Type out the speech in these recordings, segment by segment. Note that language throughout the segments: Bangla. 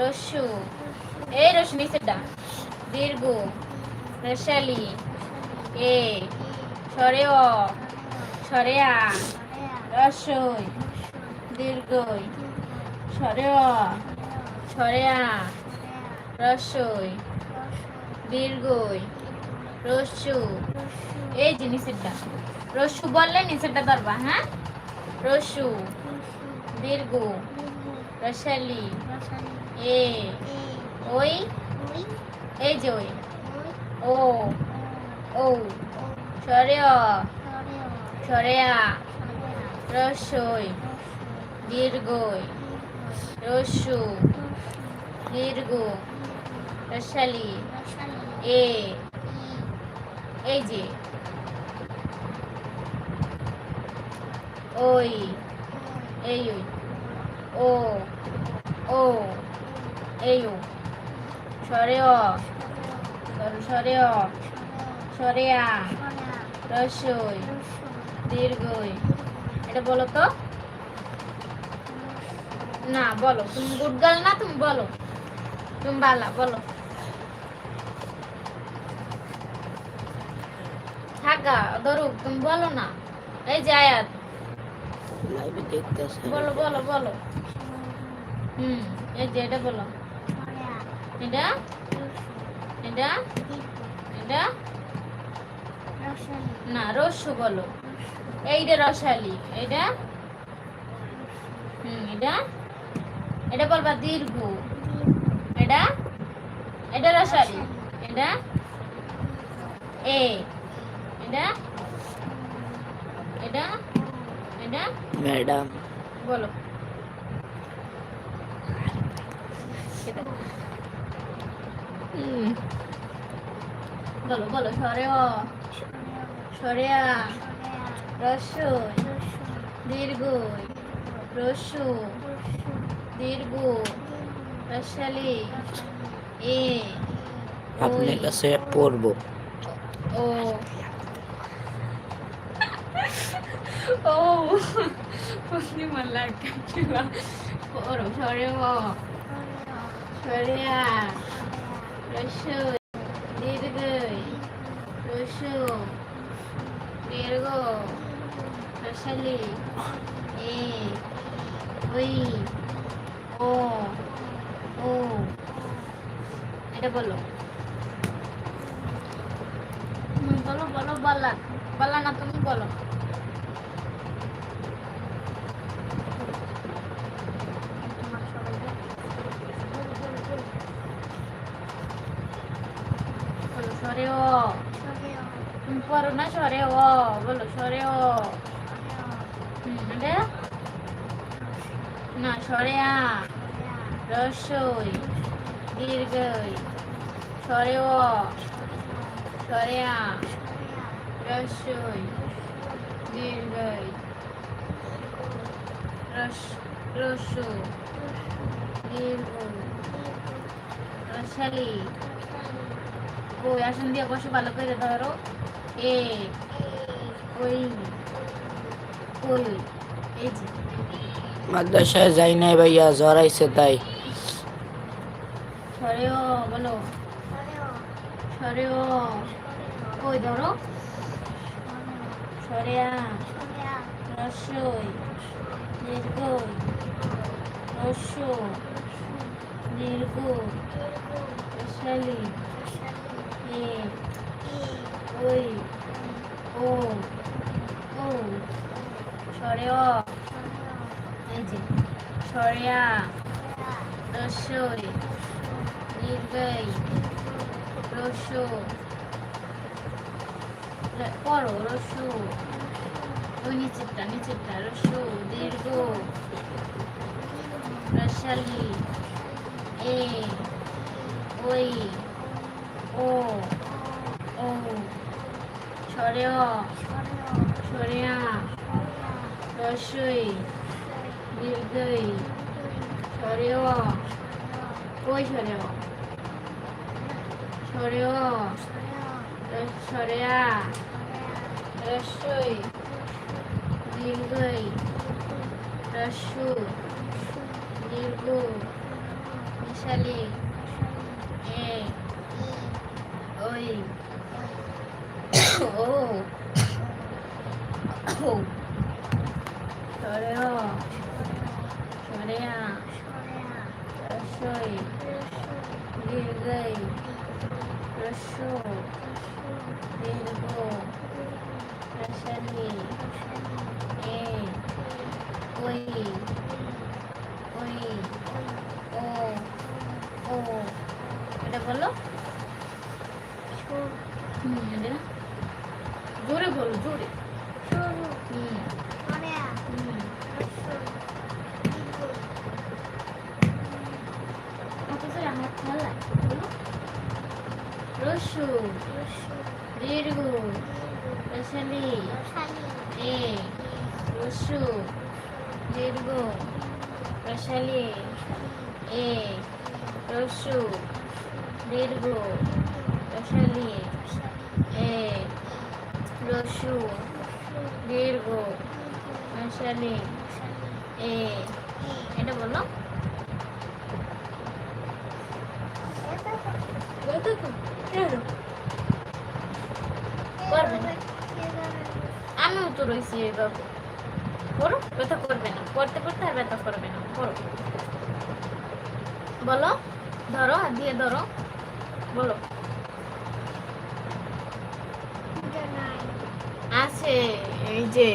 রস্যু এই রস নিচেরটা দীর্ঘ। রসালি। এ। সরে অ। সরে আ। রসই। দীর্ঘই। সরে অ। সরে আ। রসই। দীর্ঘই। রস্যু এই যে রস্যু বললে নিচেরটা ধরবা হ্যাঁ? রসু। দীর্ঘ। রসালি। এ, ওই, এই যে ওই, ও ও সরে অ সরে আ রসই, দীর্ঘই রস্যু দীর্ঘ, রসালি, এ, এই যে, ওই, এই ওই, ও ও এই ও। সরে অ সর- অ সরে আ। রসই। দীর্ঘই। এটা বলো তো। না বলো। তুমি গুড গার্ল না তুমি বলো। তুমি বালা বলো। থাকা ধরুক তুমি বলো না। এই যে আয়াত। বলো বলো বলো। হুম এই যে এটা বলো। এটা এটা এটা না রস্যু বলো। এইটা রসালি এটা হুম এটা এটা বলবা দীর্ঘ। এটা এটা রসালি। এটা এ। এটা এটা এটা ম্যাডাম বলো। বলো বলো সরে অ সরে আ রস্যই দীর্ঘ রস্যু। দীর্ঘ। রসালি। এ। আপনার কাছে পড়ব। ও। ও। আপনি মাল্লা কাটিলা ওর সরে ও রস্যু দীর্ঘ রস্যু দীর্ঘ রসালি এ ওই ও ও এটা বলো। বলো বলো, বলা। বলা না, তুমি বলো সরে ও তুমি পড়ো না সরে ও বলো সরে ও না সরে আ রসই দীর্ঘই সরে ও সরে আ রসই দীর্ঘই রস রসু দীর্ঘ রসালি কই আসন দিয়ে বসে ভালো করে ধরো এ মাদ্রাসায় যাই নাই ভাইয়া জ্বর আইছে তাই। দীর্ঘ ওই। ও। যে, সরেয়া রসই দীর্ঘই রস্য। লে- পড়ো ওই নিচেরটা নিচেরটা, রস্য, দীর্ঘ। রসালি, এ, ওই, ও ও। সরে সরে আ রসই দীর্ঘই সরে অ ওই সরে অ সরে অ রস- সরে আ রসই দীর্ঘই রস্যু দীর্ঘ রসালি এ ওই ও ও সরে ও রসই ওই ওই ও এটা বলো জোরে বলো জোরে রসালি এ রসু দীর্ঘ রসালি এ রসু দীর্ঘ রসালি এ রসু দীর্ঘ রসালি এ এটা বলো আমিও তো রয়েছি এইভাবে করো ব্যথা করবে না। করতে করতে আর ব্যথা করবে না। করো বলো ধরো হাত দিয়ে ধরো। বলো। আছে এই যে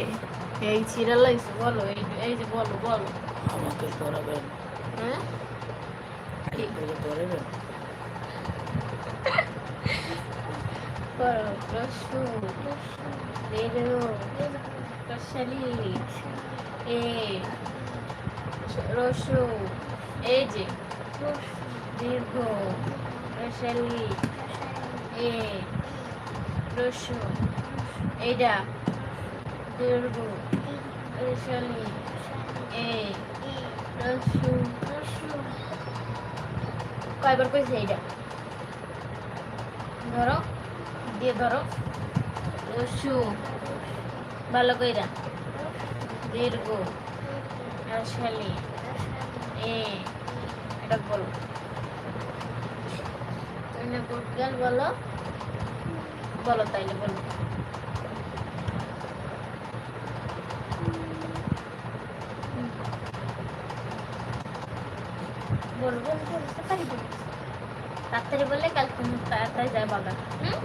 এই চিরা লাগছে বলো এই যে বলো বলো। আমাকে পড়াবেন হ্যাঁ? পড়াবেন রসু এই যে দীর্ঘ রসালি এ রসু এইটা দীর্ঘ রসালি এ রসু কয়বার কইছে এইটা ধরো দিয়ে ধরো। রসু, ভালো কইরা। দীর্ঘ রসালি এ, এটা বলো। তুমি বলো বলো। তাইলে, বলো। বলব তাড়াতাড়ি বললে কাল তুমি তাড়াতাড়ি যায় বাবা হুম? বলো বলো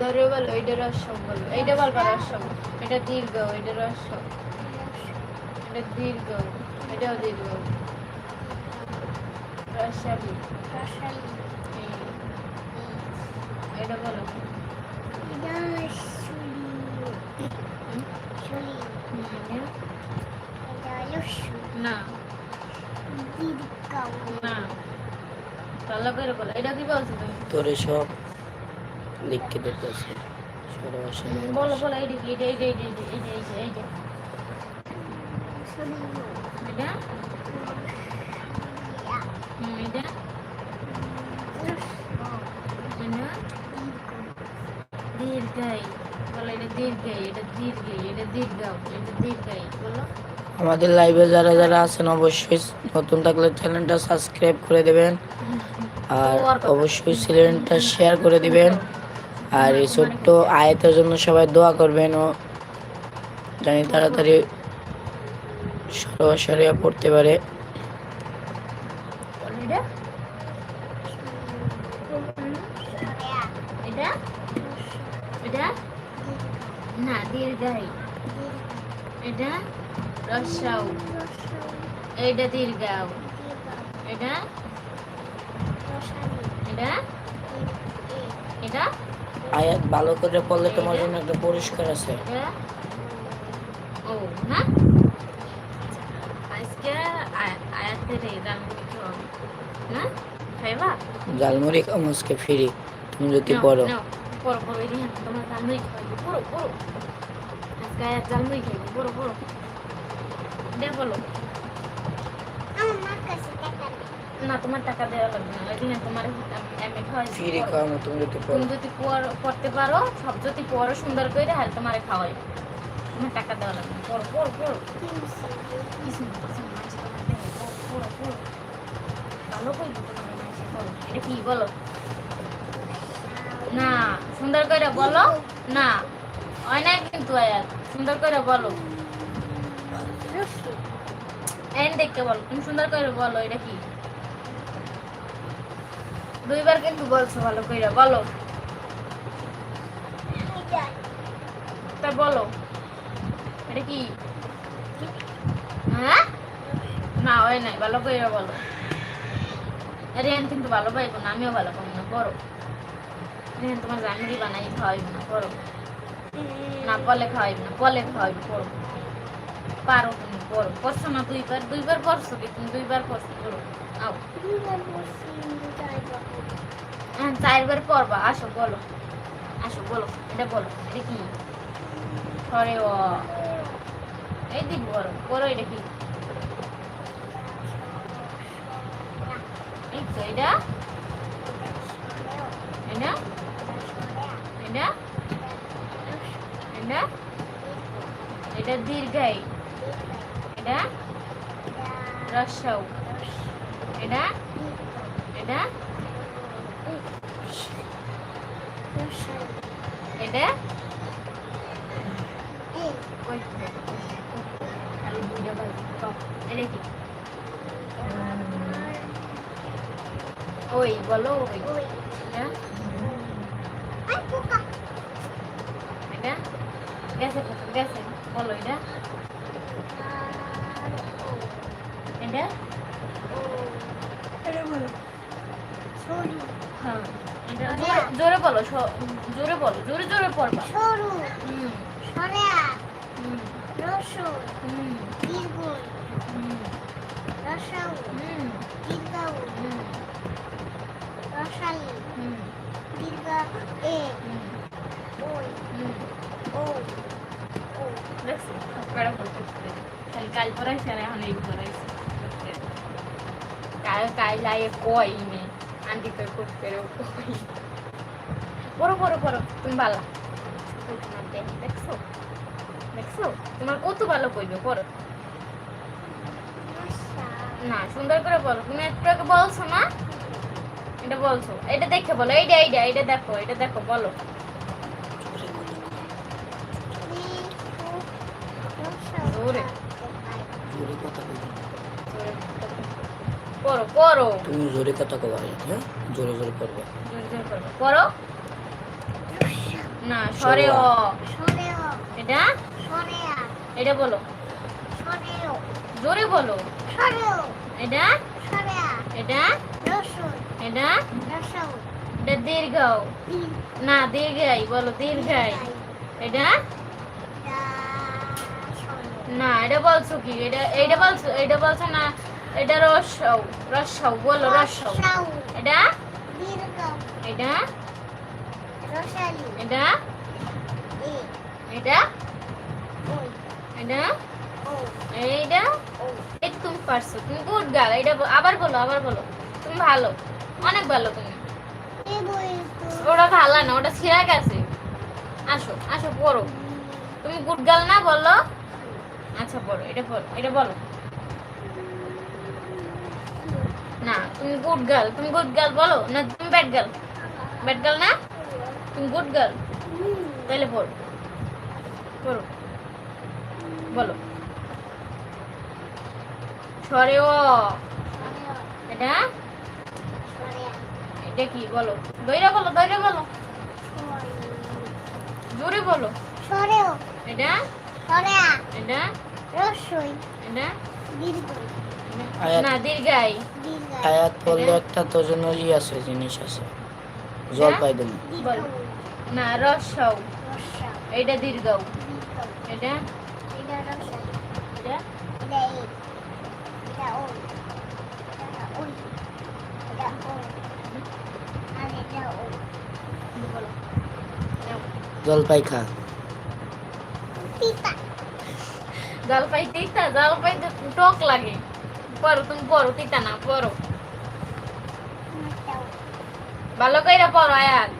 ধরে বলো এইটা রসাও বলো। এইটা বলবা রসাও এটা দীর্ঘ এটা রসাও এটা দীর্ঘ এটাও দীর্ঘ। রসাবি এটা বলো? না। না। ভালো করে বলো। এটা কি বলছো তুমি? তোরে সব লিখে দিতেছে। বলো বলো এটা? এটা? আমাদের লাইভে যারা যারা আছেন অবশ্যই নতুন থাকলে চ্যানেলটা সাবস্ক্রাইব করে দেবেন। আর অবশ্যই চ্যানেলটা শেয়ার করে দিবেন। আর এই ছোট্ট আয়তের জন্য সবাই দোয়া করবেন ও জানি তাড়াতাড়ি সরাসরি পড়তে পারে না এটা এটা এটা এটা এটা আয়াত ভালো করে পড়লে তোমার জন্য একটা পুরস্কার আছে। জালমুড়ি কামসকে ফিরি। তুমি যদি পড়ো। জালমুড়ি খাইবো পড়ো। দে বলো। না তোমার টাকা দেওয়া লাগবে না। ওই দিনে তোমার এমনি খাওয়াই ফিরি খাওয়ানো তুমি যদি পড়ো। তুমি যদি পড়- পড়তে পারো সব যদি পড়ো সুন্দর করে হ্যাঁ তোমার খাওয়াই। তোমার টাকা দেওয়া লাগবে। পড়ো পড়ো পড়ো। ভালো করে তোমার এটা কি বলো? না সুন্দর করে বলো। না হয় না কিন্তু সুন্দর করে বলো। এন দেখতে বলো। তুমি সুন্দর করে বলো এটা কি? দুইবার কিন্তু বলছো ভালো করে বলো। তা বলো। এটা কি? হ্যাঁ? না, হয় নাই, ভালো করে বলো। রেহান কিন্তু ভালো পাইবো না, আমিও ভালো পাবো না, বড়। রেহান তোমার জানুরি বানাই খাওয়াইব না, বড়। না বলে খাওয়াইব না বলে খাওয়াইব পড়ো পারো তুমি পড়ো পড়ছো না দুইবার? দুইবার পড়ছো কি তুমি? দুইবার পড়ছো পড়ো আও। হ্যাঁ চারবার পড়বা আসো বলো। আসো বলো। এটা বলো এটা কি? সরে ও। এই দিক বলো বলো এটা কি? এই তো এটা? এটা? এটা? এটা? এটা দীর্ঘাই এটা? রস্যও এটা? এটা? এটা? ওই বলো ওই। এটা? গেছে গেছে। বলো এটা? এটা হ্যাঁ। এটা জোরে- বলো। জোরে বলো জোরে জোরে পড়বা। সরু। হুম। রসুন। হুম। রসাউ হুম। দীর্ঘাউ হুম। দীর্ঘ এ। ওই ও। ও। খালি কাল পড়াইছে আর এখন এই পড়াইছে। কাল কই মে আন্টি তো খুব করে কই পড়ো পড়ো পড়ো তুমি ভালো দেখছ দেখছ তোমার কত ভালো কইবে পড়ো না সুন্দর করে বলো তুমি একটু আগে বলছো না এটা বলছো এটা দেখে বলো এইটা এইটা এটা দেখো এটা দেখো বলো জোরে। জোরে কথা পড়ো পড়ো তুমি জোরে কথা কবা হ্যাঁ? জোরে জোরে পড়বে জোরে জোরে পড়ো। পড়ো না সরে ও। সরেও এটা? সরেয়া এটা বলো। সরেও জোরে বলো। সরেও এটা? সরেয়া এটা? রসুন। এটা? রসাউ এটা দীর্ঘ না দীর্ঘাই বলো দীর্ঘাই। এটা? না এটা বলছো কি? এটা এটা বলছো এটা বলছো না এটা রসাও রসাও বলো রসাউ। এটা? এটা? এটা? এটা? এটা? এইটা? এই তুমি পারছ তুমি গুড গার্ল এটা আবার বলো আবার বলো। তুমি ভালো অনেক ভালো তুমি। ওটা ভালো না ওটা ছিঁড়া গেছে। আসো আসো পড়ো। তুমি গুড গার্ল না বলো? আচ্ছা পড়ো এটা পড়ো এটা বলো। না তুমি গুড গার্ল তুমি গুড গার্ল বলো? না তুমি ব্যাড গার্ল ব্যাড গার্ল না? তুমি গুড গার্ল তাহলে পড়ো। পড়ো। বলো। সরে ও এটা? এটা কি? বলো। দইরা বলো দইরা বলো। জোরে বলো। সরেও। এটা? সরেয়া। এটা? রসই। এটা? দীর্ঘ। আয়াত। পড়লে একটা তোর জন্য ই আছে জিনিস আছে। জল পাই দেবো না রসাও। এটা দীর্ঘাও এটা। জলপাই খা। জলপাই তিতা জলপাই তো টক লাগে। পড়ো তুমি পড়ো তিতা না পড়ো ভালো কইরা পড়ো আয়াত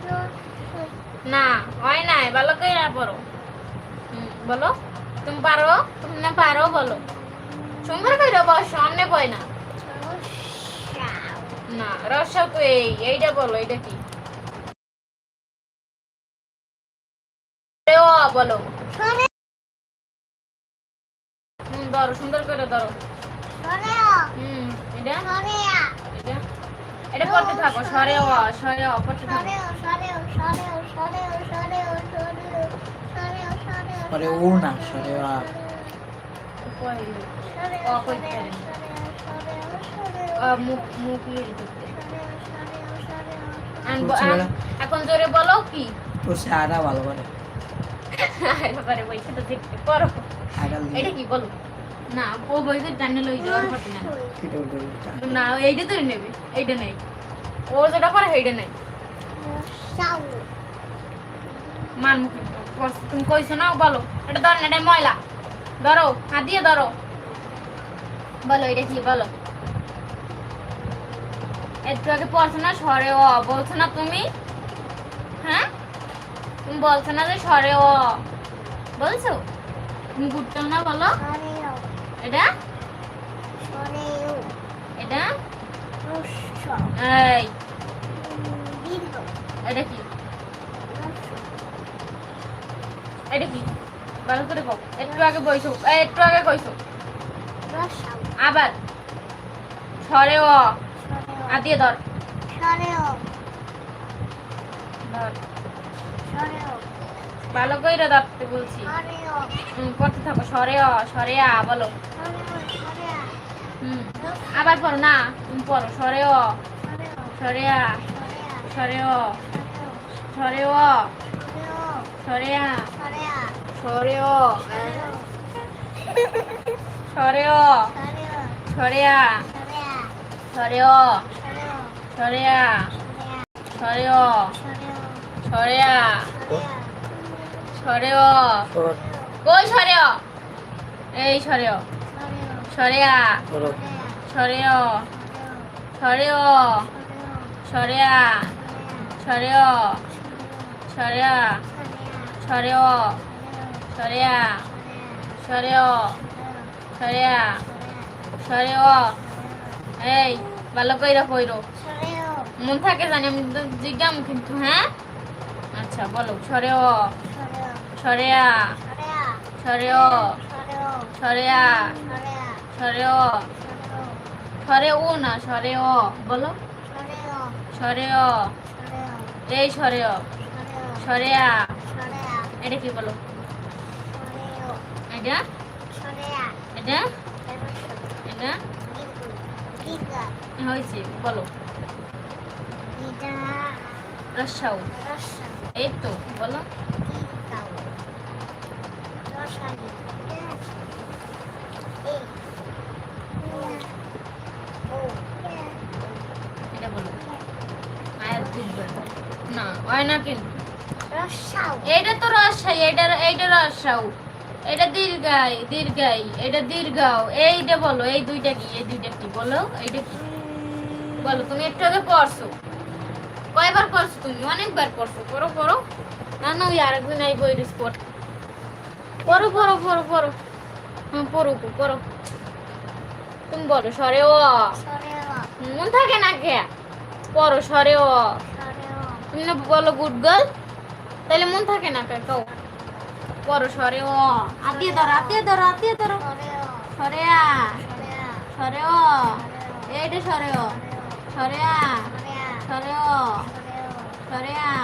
না, হয় নাই, ভালো কইরা পড়ো বলো। তুমি পারো, তুমি না পারো, বলো। সুন্দর কইরা বস সামনে কই না। না, রসা এই এইটা বলো, এইটা কি? বলো। সুন্দর করে ধরো। হুম এটা? এটা এটা থাকো সরে সরে থাকো। সরে সরে সরে সরে সরে পরে সরে সরে মুখ মুখ। এখন জোরে বলো কি? তোর সে আরা ভালো করে তো দেখতে আগাল এটা কি বলো? না ও বইতে টানে লই যাওয়ার কথা না না এইটা তো নেবে এইটা নেই। ও যেটা করে এইটা নেই। মান তুমি কইছো না বলো। এটা ধর না এটা ময়লা। ধরো হাত দিয়ে ধরো। বলো এটা কি বলো। একটু আগে পড়ছো না সরে ও বলছো না তুমি? হ্যাঁ? তুমি বলছো না যে সরে ও বলছো? তুমি ঘুরতো না বলো? এটা? এটা? এই। এটা কি? এটা কি? ভালো করে কও। একটু আগে বইছো। একটু আগে কইছো। আবার। সরে ও আর দিয়ে ধর। ধর। ভালো কইরা ধরতে বলছি। হুম, পড়তে থাকো, সরে অ, সরে আ, বলো। হুম, আবার পড়ো না তুমি পড়ো, সরে অ, সরে আ, সরে সরে সরে সরে সরে সরে সরে সরে সরে সরে সরে অ কই সরে অ এই সরে অ সরে আ সরে অ সরে অ সরে আ সরে অ সরে আ সরে অ সরে আ সরে অ সরে আ সরে অ এই ভালো কইরা কইরো। মন থাকে জানি আমি জিজ্ঞাম কিন্তু হ্যাঁ? আচ্ছা বলো। সরে অ সরে আ সরে অ সরে ও না সরে অ বলো। সরে অ এই সরে অ সরে আ এটা কি বলো? এটা? এটা? এটা? হয়েছে বলো। রসাও এই তো বলো এটা বলো আয়াত বুঝবে এটা তো এইটা বলো, এই দুইটা কি? এই দুইটা কি? বলো, এইটা কি? বলো, তুমি একটু আগে পড়ছো। কয়বার তুমি? অনেকবার পড়ছো। পড়ো পড়ো। না না, ওই আরেকদিন এই বই স্পট পড়ো পড়ো পড়ো পড়ো হ্যাঁ পড়ো গো, পড়ো তুমি বলো সরে ও মন থাকে না কে পড়ো সরে ও তুমি না বলো গুড গার্ল তাহলে মন থাকে না কে কও পড়ো সরে ও আতিয়ে ধরো আতিয়ে ধরো আতিয়ে ধরো সরে আ সরে ও এইটা সরে ও সরে আ সরে ও সরে আ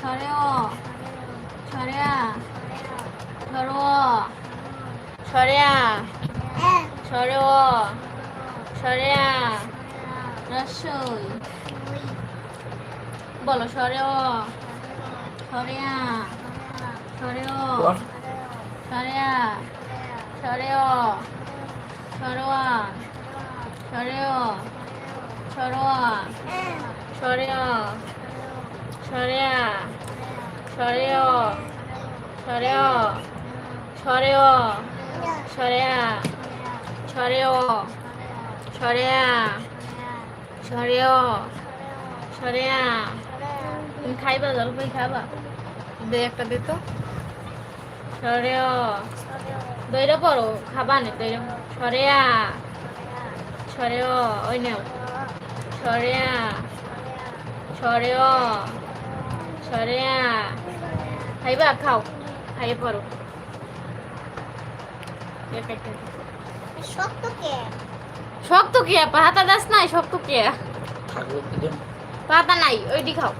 সরে ও সরে আ সরে ও সরে আ সরে ও সরে আ রসই বলো সরে ও সরে আ সরে তোর সরে আ সরে ও সরে আ সরেও সরোয়া সরেও সরেয়া সরেও সরেও সরেও সরেয়া সরেও সরেয়া সরেও সরেয়া তুমি খাইবা জলপাই খাবা দে একটা দে তো সরেও দইটা পড়ো খাবা নে দইটা সরেয়া সরেও ওই নাও সরেয়া সরেও সরেয়া খাইবা খাও খাইয়ে পড়ো এ পেটে। শক্ত কে শক্ত কি পাতা দাস নাই শক্ত কি থাকল পাতা নাই ওইটি খাও।